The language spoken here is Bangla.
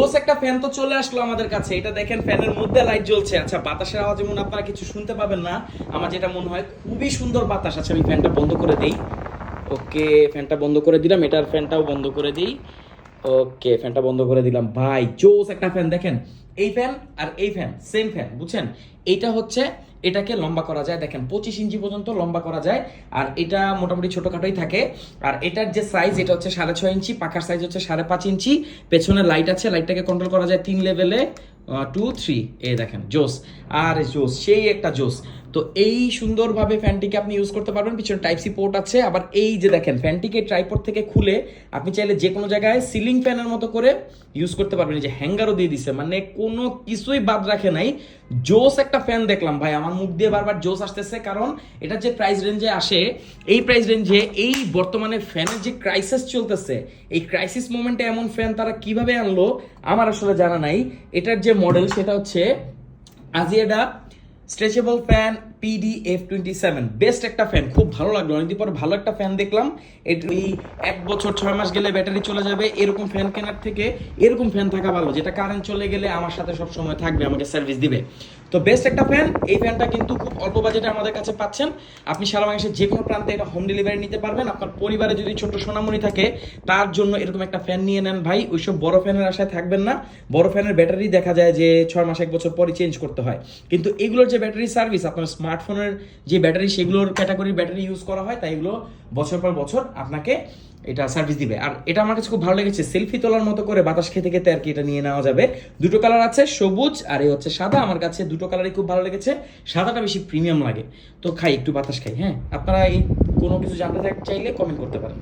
জোস একটা ফ্যান তো চলে আসলো আমাদের কাছে। এটা দেখেন ফ্যানের মধ্যে লাইট জ্বলছে। আচ্ছা বাতাসের আওয়াজ যেমন আপনারা কিছু শুনতে পাবেন না, আমার যেটা মনে হয় খুবই সুন্দর বাতাস আছে, আমি ফ্যানটা বন্ধ করে দিই। ওকে ফ্যানটা বন্ধ করে দিলাম, এটার ফ্যানটাও বন্ধ করে দিই। ওকে ফ্যানটা বন্ধ করে দিলাম। ভাই, জোস একটা ফ্যান, দেখেন। এই ফ্যান আর এই ফ্যান সেম ফ্যান, বুঝছেন? এইটা হচ্ছে, এটাকে লম্বা করা যায়, দেখেন, পঁচিশ ইঞ্চি পর্যন্ত লম্বা করা যায়, আর এটা মোটামুটি ছোটখাটোই থাকে। আর এটার যে সাইজ এটা হচ্ছে সাড়ে ছয় ইঞ্চি, পাখার সাইজ হচ্ছে সাড়ে পাঁচ ইঞ্চি। পেছনে লাইট আছে লাইটটাকে কন্ট্রোল করা যায় তিন লেভেলে টু থ্রি এ দেখেন, জোস। আর জোস, সেই একটা জোস। তো এই সুন্দরভাবে ফ্যানটিকে আপনি ইউজ করতে পারবেন। পিছনে টাইপ সি পোর্ট আছে। আবার এই যে দেখেন ফ্যানটিকে ট্রাইপোর্ট থেকে খুলে আপনি চাইলে যে কোনো জায়গায় সিলিং ফ্যানের মতো করে ইউজ করতে পারবেন। এই যে হ্যাঙ্গারও দিয়ে দিছে। মানে কোনো কিছুই বাদ রাখে নাই। জোস একটা ফ্যান দেখলাম ভাই। আমার মুখ দিয়ে বারবার জোস আসতেছে। কারণ এটা যে প্রাইস রেঞ্জে আসে, এই প্রাইস রেঞ্জে এই বর্তমানে ফ্যানের যে ক্রাইসিস চলতেছে, এই ক্রাইসিস মোমেন্টে এমন ফ্যান তারা কীভাবে আনলো, আমার আসলে জানা নাই। এটার যে মডেল সেটা হচ্ছে আজিয়েডা stretchable fan PD F twenty seven best একটা ফ্যান, খুব ভালো লাগল। অনেকদিন পর ভালো একটা ফ্যান দেখলাম। এটি এক বছর, ছয় মাস গেলে ব্যাটারি চলে যাবে, এরকম ফ্যান কেনার থেকে এরকম ফ্যান থাকা ভালো, যেটা কারেন্ট চলে গেলে আমার সাথে সব সময় থাকবে, আমাকে সার্ভিস দিবে। তো বেস্ট একটা ফ্যান, এই ফ্যানটা কিন্তু খুব অল্প বাজেটে আমাদের কাছে পাচ্ছেন। আপনি সারা বাংলাদেশের যে কোনো প্রান্তে এটা হোম ডেলিভারি নিতে পারবেন। আপনার পরিবারে যদি ছোট সোনামণি থাকে, তার জন্য এরকম একটা ফ্যান নিয়ে নেন ভাই। ওইসব বড় ফ্যানের আশায় থাকবেন না। বড় ফ্যানের ব্যাটারি দেখা যায় যে ছয় মাস, এক বছর পরই চেঞ্জ করতে হয়। কিন্তু এগুলোর যে ব্যাটারি সার্ভিস, আপনার স্মার্টফোনের যে ব্যাটারি, সেগুলোর ক্যাটাগরির ব্যাটারি ইউজ করা হয়, তাই এগুলো বছর পর বছর আপনাকে এটা সার্ভিস দিবে। আর এটা আমার কাছে খুব ভালো লেগেছে সেলফি তোলার মতো করে বাতাস খেতে খেতে আর কি এটা নিয়ে নেওয়া যাবে। দুটো কালার আছে, সবুজ আর এই হচ্ছে সাদা। আমার কাছে দুটো কালারই খুব ভালো লেগেছে, সাদাটা বেশি প্রিমিয়াম লাগে। তো খাই, একটু বাতাস খাই হ্যাঁ? আপনারা এই কোনো কিছু জানতে চাইলে কমেন্ট করতে পারেন।